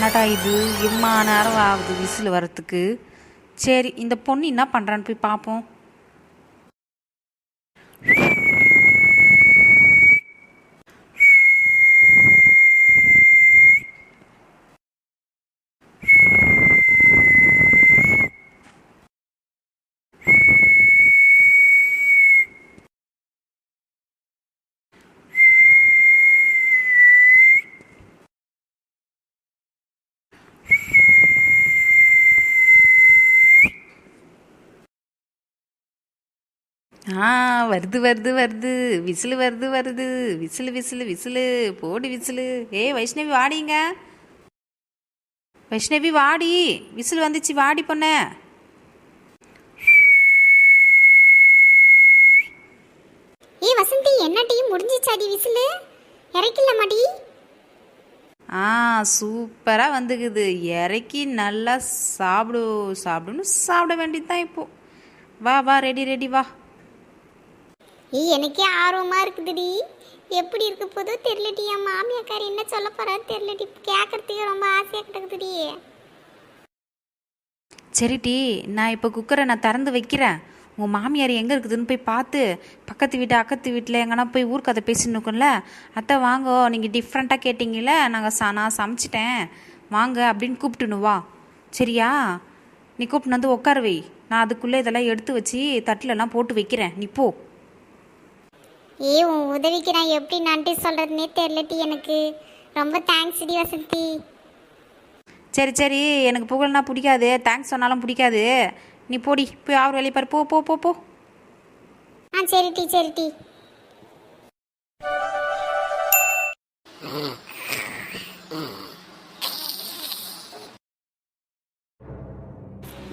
என்னடா இது? இம்மா நேரம் ஆகுது விசில் வரத்துக்கு சரி இந்த பொண்ணு என்ன பண்ணுறான்னு போய் பார்ப்போம் ஆ வருது வருது வருது. விசிலு வருது வருது. Whistle whistle whistle. போடு விசிலு. ஏய் வைஷ்ணவி வாடிங்க. வைஷ்ணவி வாடி. விசில் வந்துச்சு வாடி பொண்ண. ஏய் வசந்தி என்ன டீ? முடிஞ்சிச்சாடி விசிலு? இறக்கில மாடி ஆ சூப்பராக வந்துக்குது. இறக்கி நல்லா சாப்பிடு சாப்பிடுன்னு சாப்பிட வேண்டியது தான் இப்போ. வா வா ரெடி ரெடி வா. ஏய் எனக்கே ஆர்வமாக இருக்குதுடி. எப்படி இருக்க போதோ தெரிலடி என் மாமியாக்கார் என்ன சொல்ல போறா தெரியலடி. கேட்கறதுக்கு ரொம்ப ஆசையாக கிடக்குதுடி. சரிடி நான் இப்போ குக்கரை நான் திறந்து வைக்கிறேன். உங்கள் மாமியார் எங்கே இருக்குதுன்னு போய் பார்த்து பக்கத்து வீட்டு அக்கத்து வீட்டில் எங்கன்னா போய் ஊர்க்கதை பேசின்னு இருக்கோம்ல அத்தை வாங்கோ நீங்கள் டிஃப்ரெண்ட்டாக கேட்டிங்கல்ல நாங்கள் சா நான் சமைச்சிட்டேன். வாங்க அப்படின்னு கூப்பிட்டுன்னு வா. சரியா? நீ கூப்பிட்டு வந்து உட்காருவை நான் அதுக்குள்ளே இதெல்லாம் எடுத்து வச்சு தட்டிலெல்லாம் போட்டு வைக்கிறேன். நீ போ. ஏய் உன் உதவிக்கு நான் எப்படி நன்றி சொல்றதுனே தெரியலடி எனக்கு. ரொம்ப தேங்க்ஸ் டி வசந்தி. சரி சரி. எனக்கு புகழ்னா பிடிக்காது. தேங்க்ஸ் சொன்னாலும் பிடிக்காது. நீ போடி. போய் அவர் வேலையை பாரு. போ போ போ போ. ஆ சரி டி சரி டி.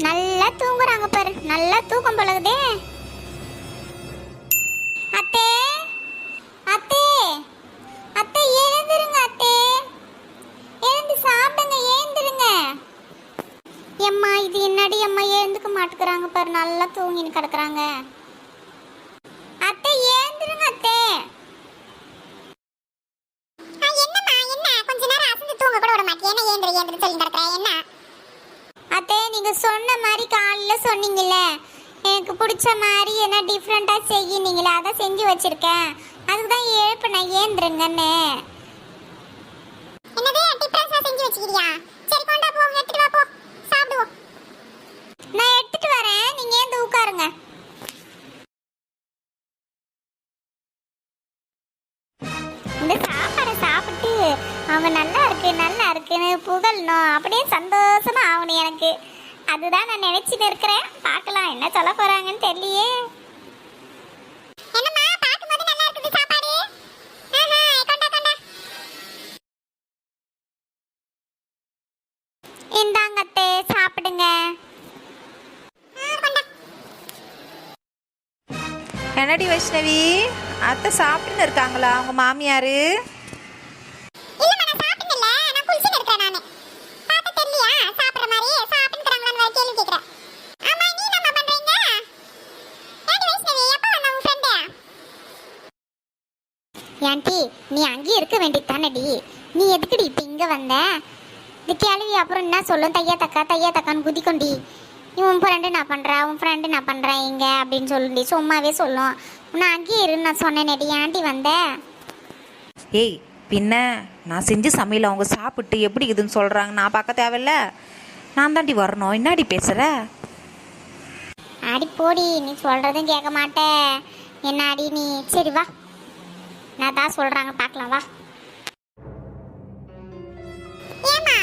நல்லா தூங்குறாங்க பாரு. நல்லா தூக்கம் பழகுதே. எழுந்துக்க மாட்டேங்கிறாங்க பாரு நல்லா தூங்கின்னு கிடக்குறாங்க. அத்தை ஏந்திருங்க அத்தை. அத்தை நீங்க சொன்ன மாதிரி காலையில சொன்னீங்கல்ல. எனக்கு பிடிச்ச மாதிரி என்ன டிஃப்ரெண்டா செய்யினீங்களே அதை செஞ்சு வச்சிருக்கேன். அதுக்கு தான் எழுப்பினேன் ஏந்திருங்கன்னு. என்னது டிஃப்ரெண்டா செஞ்சு வச்சிக்கிறியா? சரி கொண்டா போ எடுத்துட்டு வா போ சாப்பிடுவோம் நான் எடுத்துட்டு வந்து உட்காருங்க. இந்த சாப்பாடை சாப்பிட்டு அவன் நல்லா இருக்கு நல்லா இருக்குன்னு புகழணும். அப்படியே சந்தோஷமா ஆகணும் எனக்கு. அதுதான் நான் நினைச்சிட்டு இருக்கிறேன். பார்க்கலாம் என்ன சொல்ல போறாங்கன்னு தெரியலையே. என்னடி வைஷ்ணவி. அத்தை சாப்பிட்டுன்னு இருக்காங்களா? அவங்க மாமியார்? ஆண்டி நீ அங்கேயே இருக்க வேண்டியது தானடி நீ எதுக்குடி இப்ப இங்க வந்த? இந்த கேள்வி அப்புறம் என்ன சொல்லும்? தையா தக்கா தையா தக்கான்னு குதிக்கொண்டி உன் ஃப்ரெண்டு நான் பண்றேன் உன் ஃப்ரெண்டு நான் பண்றேன் இங்க? அப்படின்னு சொல்லுடி சும்மாவே சொல்லும். நான் அங்கேயே இரு நான் சொன்னேனேடி ஆண்டி வந்த? ஏய் பின்ன நான் செஞ்சு சமையல் அவங்க சாப்பிட்டு எப்படி இதுன்னு சொல்கிறாங்க நான் பார்க்க தேவையில்ல. நான் தாண்டி வரணும். என்னாடி பேசுகிற அடி போடி நீ சொல்றதும் கேட்க மாட்ட. என்ன அடி நீ? சரி வா. நான் தான் சொல்றாங்க பார்க்கலாம் வா. ஏமா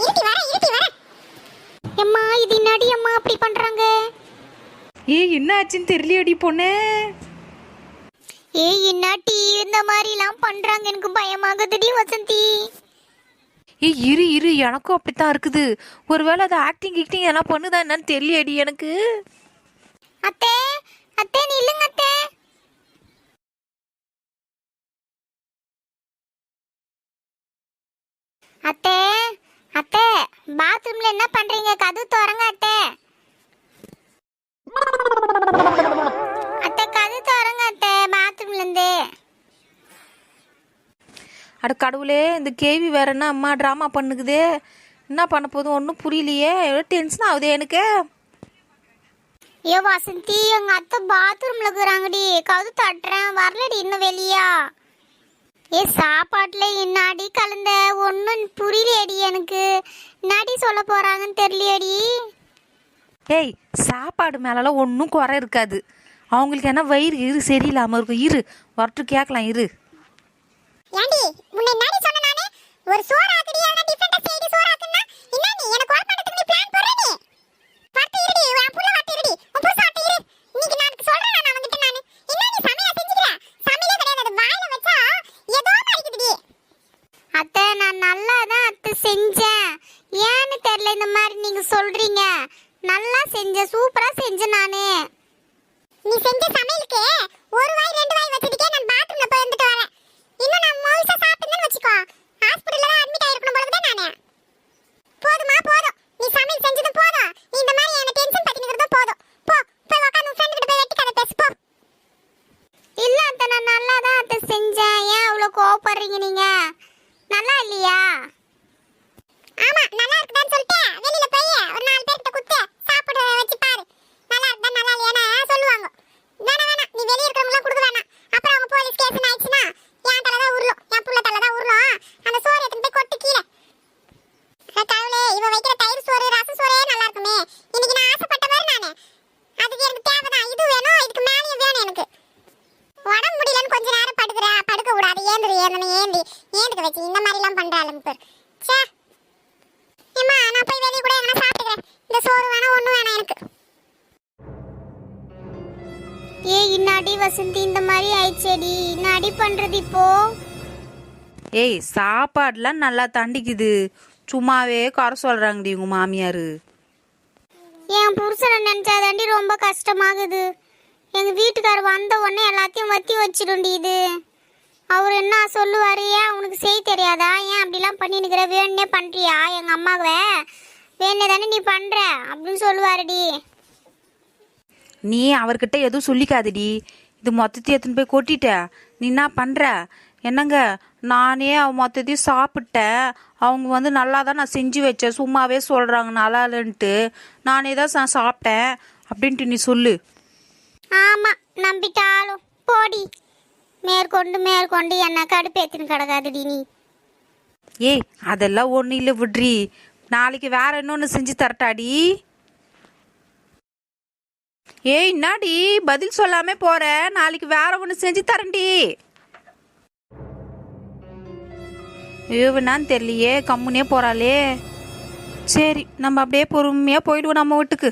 இருட்டி வரேன், இருட்டி வரேன். எம்மா, இது என்னடி அம்மா அப்படி பண்றாங்க? ஏய் என்ன ஆச்சுன்னு தெரியலையடி பொண்ணு. ஏய் என்னாட்டி இந்த மாதிரிலாம் பண்றாங்க. எனக்கு பயமாகுதுடி வசந்தி. ஏய் இரு இரு. எனக்கும் அப்படித்தான் இருக்குது. ஒருவேளை அது ஆக்டிங் கிக்டிங் எல்லாம் பண்ணுதா என்னன்னு தெரியலையடி எனக்கு. அத்தே அத்தே நில்லுங்க அத்தே. அத்தே அத்தே பாத்ரூம்ல என்ன பண்றீங்க? கதவு திறங்க அட கடவுளே இந்த கேவி வேற என்ன அம்மா ட்ராமா பண்ணுக்குதே என்ன பண்ண போதும்? ஒன்றும் புரியலையே. எவ்வளோ டென்ஷன் ஆகுதே எனக்கு. ஐயோ வசந்தி எங்க அத்தை பாத்ரூம்ல இருக்கிறாங்கடி. கதவு தட்டுறேன். வரலடி இன்னும் வெளியா. ஏ சாப்பாட்டுல என்னாடி கலந்த? ஒன்றும் புரியலையடி எனக்கு. என்னாடி சொல்ல போறாங்கன்னு தெரியலையடி. ஏய் சாப்பாடு மேலெல்லாம் ஒன்றும் குறை இருக்காது. அவங்களுக்கு என்ன வயிறு இரு சரியில்லாமல் இருக்கும். இரு வரட்டு கேட்கலாம் இரு. ஏண்டி முன்ன என்னடி சொன்ன நானு? ஒரு சோறு ஆக்குடி எதனா டிஃபரெண்டா செய்டி சோறு ஆக்குனா என்ன நீ? எனக்கு கால் பண்றதுக்கு நீ பிளான் போடுற நீ? வரட்டு இருடி உன் புள்ள வரட்டு இருடி உன் புருஷ வரட்டு இரு இன்னைக்கு நான் சொல்றேன் நான் அவங்கிட்ட நானு. என்ன நீ சமையல் செஞ்சுக்கிற? சமையலே கிடையாது வாயில வச்சா ஏதோ அடிக்குதுடி அத்தை நான் நல்லா தான் அத்தை செஞ்சேன். ஏன்னு தெரியல இந்த மாதிரி நீங்க சொல்றீங்க. நல்லா செஞ்சேன் சூப்பரா செஞ்சேன் நானு. நீ செஞ்ச சமையலுக்கு ஒரு வாய் ரெண்டு வாய் வச்சதுக்கே நான் பாத்ரூம்ல போய் வந்துட்டு வரேன். இன்னும் நான் முழுசா சாப்பிட்டேன்னு வச்சுக்கோ. ஹாஸ்பிடல்ல அட்மிட் ஆயிருக்கணும் போல தான் நானு. போதுமா போதும் நீ சமையல் செஞ்சது போதும் நீ இந்த மாதிரி என்ன டென்ஷன் பத்தினிக்கிறதும் போதும் போ போய் உட்காந்து ஃப்ரெண்ட் கிட்ட போய் வெட்டி கதை பேசு போ இல்ல அத்தை நான் நல்லா தான் அத்தை செஞ்சேன் ஏன் அவ்வளோ கோவப்படுறீங்க நீங்க நல்லா இல்லையா ஆமா நல்லா இருக்குதான்னு சொல்லிட்டு வெளியில போய் ஒரு நாலு பேர்கிட்ட குத்து சாப்பிட வச்சு பாரு நல்லா இருக்குதா நல்லா இல்லையானா சொல்லுவாங்க வேணாம் வேணாம் நீ வெளிய இருக்கிறவங்களாம் கொடுக்க வேணாம் அப்புறம் அவங்க போலீஸ் கேஸ் ஆயிடுச்சுன்னா என் தலை தான் உருளும் என் புள்ள தலை தான் உருளும் அந்த சோறு எடுத்துட்டு போய் கொட்டு கீழே அட கடவுளே இவ வைக்கிற தயிர் சோறு ரச சோறே நல்லா இருக்குமே இன்னைக்கு நான் ஆசைப்பட்ட மாதிரி நானு அதுக்கு எனக்கு தேவைதான் இது வேணும் இதுக்கு மேலேயும் வேணும் எனக்கு உடம்பு முடியலன்னு கொஞ்ச நேரம் படுக்கிற படுக்க ஏந்தன ஏந்தி ஏந்துக்க வச்சு இந்த ஏம்மா நான் போய் வெளிய கூட எங்கனா சாப்பிட்டுக்கிறேன். இந்த சோறு வேணாம் ஒண்ணு வேணாம் எனக்கு. ஏ இன்னாடி வசந்தி இந்த மாதிரி ஆயிடுச்சேடி. இன்னாடி பண்றது இப்போ? ஏய் சாப்பாடுலாம் நல்லா தண்டிக்குது. சும்மாவே குறை சொல்கிறாங்கடி உங்கள் மாமியார். என் புருஷனை நினைச்சாதாண்டி ரொம்ப கஷ்டமாகுது. எங்க வீட்டுக்காரர் வந்த உடனே எல்லாத்தையும் வத்தி வச்சிடும்டி இது. அவர் என்ன சொல்லுவாரு? ஏன் உனக்கு செய்ய தெரியாதா? ஏன் அப்படிலாம் பண்ணி நிக்கிற? வேணுனே பண்றியா? எங்க அம்மாவை? வேணே தானே நீ பண்ற? அப்படின்னு சொல்லுவாருடி நீ அவர்கிட்ட எதுவும் சொல்லிக்காதடி இது மொத்தத்தையும் எடுத்துன்னு போய் கொட்டிட்ட. நீ என்ன பண்ணுற என்னங்க? நானே அவ மொத்தத்தையும் சாப்பிட்டேன். அவங்க வந்து நல்லா தான் நான் செஞ்சு வச்சேன். சும்மாவே சொல்கிறாங்க நல்லா இல்லைன்ட்டு. நானே தான் சா- சாப்பிட்டேன். அப்படின்ட்டு நீ சொல்லு. ஆமா நம்பிட்டாலும் போடி. மேற்கொண்டு மேற்கொண்டு என்ன கடுப்பேத்தின்னு கிடக்காதுடி நீ. ஏய் அதெல்லாம் ஒன்றும் இல்லை விட்ரி நாளைக்கு வேற இன்னொன்று செஞ்சு தரட்டாடி. ஏய் என்னாடி? பதில் சொல்லாம போற. நாளைக்கு வேற ஒன்று செஞ்சு தரேன்டி ஏவுனான்னு தெரியலையே கம்முனே போறாளே. சரி நம்ம அப்படியே பொறுமையாக போயிடுவோம் நம்ம வீட்டுக்கு.